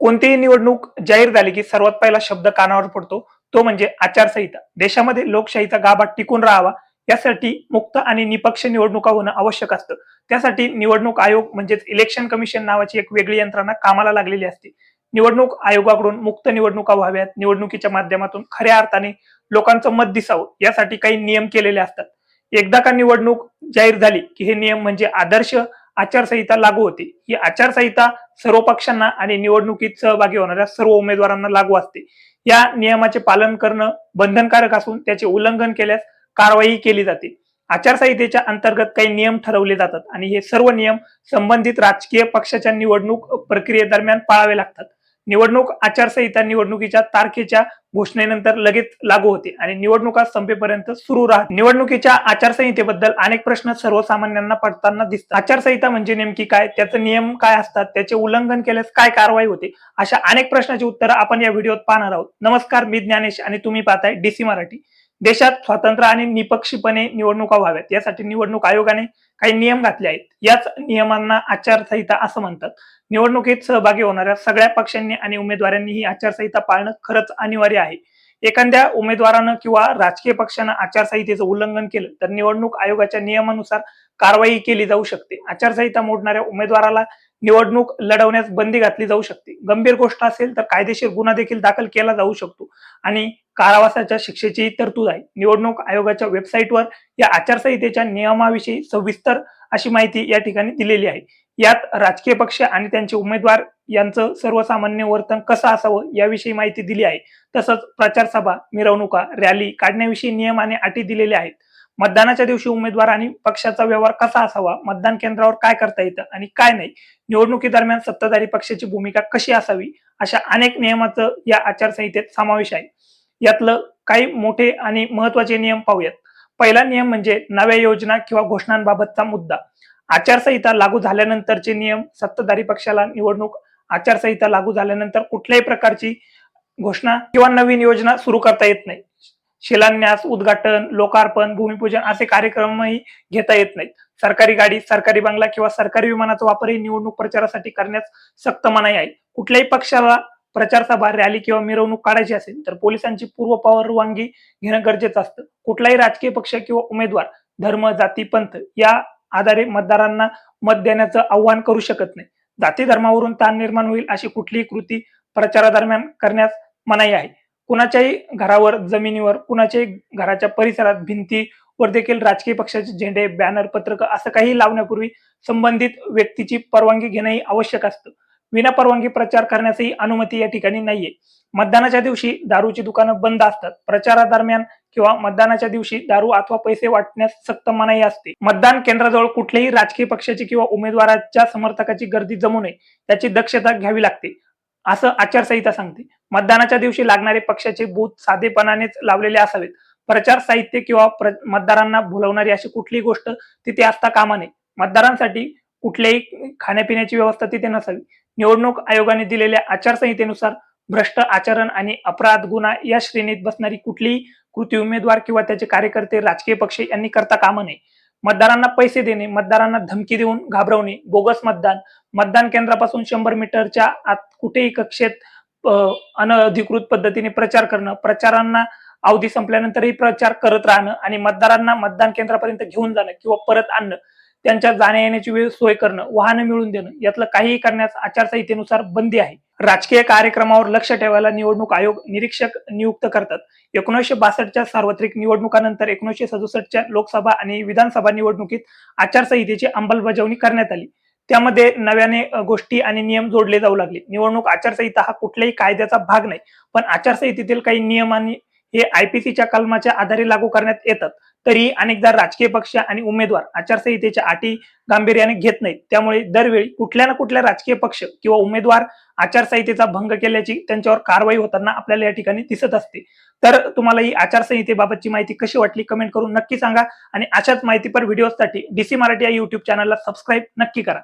कोणतीही निवडणूक जाहीर झाली की सर्वात पहिला शब्द कानावर पडतो तो म्हणजे आचारसंहिता. देशामध्ये लोकशाहीचा गाभा टिकून राहावा यासाठी मुक्त आणि निपक्ष निवडणुका होणं आवश्यक असतं. त्यासाठी निवडणूक आयोग म्हणजेच इलेक्शन कमिशन नावाची एक वेगळी यंत्रणा कामाला लागलेली असते. निवडणूक आयोगाकडून मुक्त निवडणुका व्हाव्यात निवडणुकीच्या माध्यमातून खऱ्या अर्थाने लोकांचं मत दिसावं यासाठी काही नियम केलेले असतात. एकदा का निवडणूक जाहीर झाली की हे नियम म्हणजे आदर्श आचारसंहिता लागू होते. ही आचारसंहिता सर्व पक्षांना आणि निवडणुकीत सहभागी होणाऱ्या सर्व उमेदवारांना लागू असते. या नियमाचे पालन करणं बंधनकारक असून त्याचे उल्लंघन केल्यास कारवाई केली जाते. आचारसंहितेच्या अंतर्गत काही नियम ठरवले जातात आणि हे सर्व नियम संबंधित राजकीय पक्षाच्या निवडणूक प्रक्रियेदरम्यान पाळावे लागतात. निवडणूक आचारसंहिता निवडणुकीच्या तारखेच्या घोषणेनंतर लगेच लागू होते आणि निवडणुका संपेपर्यंत सुरू राहते. निवडणुकीच्या आचारसंहितेबद्दल अनेक प्रश्न सर्वसामान्यांना पडताना दिसतात. आचारसंहिता म्हणजे नेमकी काय? त्याचे नियम काय असतात? त्याचे उल्लंघन केल्यास काय कारवाई होते? अशा अनेक प्रश्नाची उत्तरं आपण या व्हिडिओत पाहणार आहोत. नमस्कार मी ज्ञानेश आणि तुम्ही पाहताय डीसी मराठी. देशात स्वतंत्र आणि निपक्षीपणे निवडणुका व्हाव्यात. यासाठी निवडणूक आयोगाने काही नियम घातले आहेत. याच नियमांना आचारसंहिता असं म्हणतात. निवडणुकीत सहभागी होणाऱ्या सगळ्या पक्षांनी आणि उमेदवारांनी ही आचारसंहिता पाळणं खरंच अनिवार्य आहे. एखाद्या उमेदवारानं किंवा राजकीय पक्षानं आचारसंहितेचं उल्लंघन केलं तर निवडणूक आयोगाच्या नियमानुसार कारवाई केली जाऊ शकते. आचारसंहिता मोडणाऱ्या उमेदवाराला निवडणूक लढवण्यास बंदी घातली जाऊ शकते. गंभीर गोष्ट असेल तर कायदेशीर गुन्हा देखील दाखल केला जाऊ शकतो. आणि कारावासाच्या शिक्षेची तरतूद आहे. निवडणूक आयोगाच्या वेबसाईटवर या आचारसंहितेच्या नियमाविषयी सविस्तर अशी माहिती या ठिकाणी दिलेली आहे. यात राजकीय पक्ष आणि त्यांचे उमेदवार यांचं सर्वसामान्य वर्तन कसं असावं याविषयी माहिती दिली आहे. तसंच प्रचार सभा मिरवणुका रॅली काढण्याविषयी नियम आणि अटी दिलेल्या आहेत. मतदानाच्या दिवशी उमेदवार आणि पक्षाचा व्यवहार कसा असावा? मतदान केंद्रावर काय करता येतं आणि काय नाही? निवडणुकीदरम्यान सत्ताधारी पक्षाची भूमिका कशी असावी? अशा अनेक नियमाचं या आचारसंहितेत समावेश आहे. यातलं काही मोठे आणि महत्त्वाचे नियम पाहूयात. पहिला नियम म्हणजे नव्या योजना किंवा घोषणांबाबतचा मुद्दा. आचारसंहिता लागू झाल्यानंतरचे नियम सत्ताधारी पक्षाला निवडणूक आचारसंहिता लागू झाल्यानंतर कुठल्याही प्रकारची घोषणा किंवा नवीन योजना सुरू करता येत नाही. शिलान्यास उद्घाटन लोकार्पण भूमिपूजन असे कार्यक्रमही घेता येत नाहीत. सरकारी गाडी सरकारी बंगला किंवा सरकारी विमानाचा वापरही निवडणूक प्रचारासाठी करण्यास सक्त मनाई आहे. कुठल्याही पक्षाला प्रचार सभा रॅली किंवा मिरवणूक काढायची असेल तर पोलिसांची पूर्व परवानगी घेणं गरजेचं असतं. कुठलाही राजकीय पक्ष किंवा उमेदवार धर्म जाती पंथ या आधारे मतदारांना मत देण्याचं आव्हान करू शकत नाही. जाती धर्मावरून ताण निर्माण होईल अशी कुठलीही कृती प्रचारादरम्यान करण्यास मनाई आहे. कुणाच्याही घरावर जमिनीवर कुणाच्याही घराच्या परिसरात भिंतीवर देखील राजकीय पक्षाचे झेंडे बॅनर पत्रक असं काही लावण्यापूर्वी संबंधित व्यक्तीची परवानगी घेणंही आवश्यक असतं. विना परवानगी प्रचार करण्यासही अनुमती या ठिकाणी नाहीये. मतदानाच्या दिवशी दारूची दुकानं बंद असतात. प्रचारादरम्यान किंवा मतदानाच्या दिवशी दारू अथवा पैसे वाटण्यास सक्त मनाई असते. मतदान केंद्राजवळ कुठल्याही राजकीय पक्षाची किंवा उमेदवाराच्या समर्थकाची गर्दी जमू नये. याची दक्षता घ्यावी लागते. असं आचारसंहिता सांगते. मतदानाच्या दिवशी लागणारे पक्षाचे बूथ साधेपणानेच लावलेले असावेत. प्रचार साहित्य किंवा मतदारांना भुलवणारी अशी कुठलीही गोष्ट तिथे असता कामा नये. मतदारांसाठी कुठल्याही खाण्यापिण्याची व्यवस्था तिथे नसावी. निवडणूक आयोगाने दिलेल्या आचारसंहितेनुसार भ्रष्ट आचरण आणि अपराध गुन्हा या श्रेणीत बसणारी कुठलीही कृती उमेदवार किंवा त्याचे कार्यकर्ते राजकीय पक्ष यांनी करता कामा नये. मतदारांना पैसे देणे मतदारांना धमकी देऊन घाबरवणे बोगस मतदान मतदान केंद्रापासून शंभर मीटरच्या आत कुठेही कक्षेत अनधिकृत पद्धतीने प्रचार करणं प्रचारांना अवधी संपल्यानंतरही प्रचार करत राहणं आणि मतदारांना मतदान केंद्रापर्यंत घेऊन जाणं किंवा परत आणणं त्यांच्या जाण्या येण्याची वेळ सोय करणं वाहनं मिळून देणं यातलं काहीही करण्यास आचारसंहितेनुसार बंदी आहे. राजकीय कार्यक्रमावर लक्ष ठेवायला निवडणूक आयोग निरीक्षक नियुक्त करतात. एकोणीसशे बासष्टच्या सार्वत्रिक निवडणुकानंतर एकोणीसशे सदुसष्टच्या लोकसभा आणि विधानसभा निवडणुकीत आचारसंहितेची अंमलबजावणी करण्यात आली. त्यामध्ये नव्याने गोष्टी आणि नियम जोडले जाऊ लागले. निवडणूक आचारसंहिता हा कुठल्याही कायद्याचा भाग नाही पण आचारसंहितेतील काही नियम आणि हे आयपीसीच्या कलमाच्या आधारे लागू करण्यात येतात. तरी अनेकदा राजकीय पक्ष आणि उमेदवार आचारसंहितेच्या अटी गांभीर्याने घेत नाहीत. त्यामुळे दरवेळी कुठल्या ना कुठल्या राजकीय पक्ष किंवा उमेदवार आचारसंहितेचा भंग केल्याची त्यांच्यावर कारवाई होताना आपल्याला या ठिकाणी दिसत असते. तर तुम्हाला ही आचारसंहितेबाबतची माहिती कशी वाटली कमेंट करून नक्की सांगा आणि अशाच माहितीपर व्हिडिओसाठी डीसी मराठी या युट्यूब चॅनलला सबस्क्राईब नक्की करा.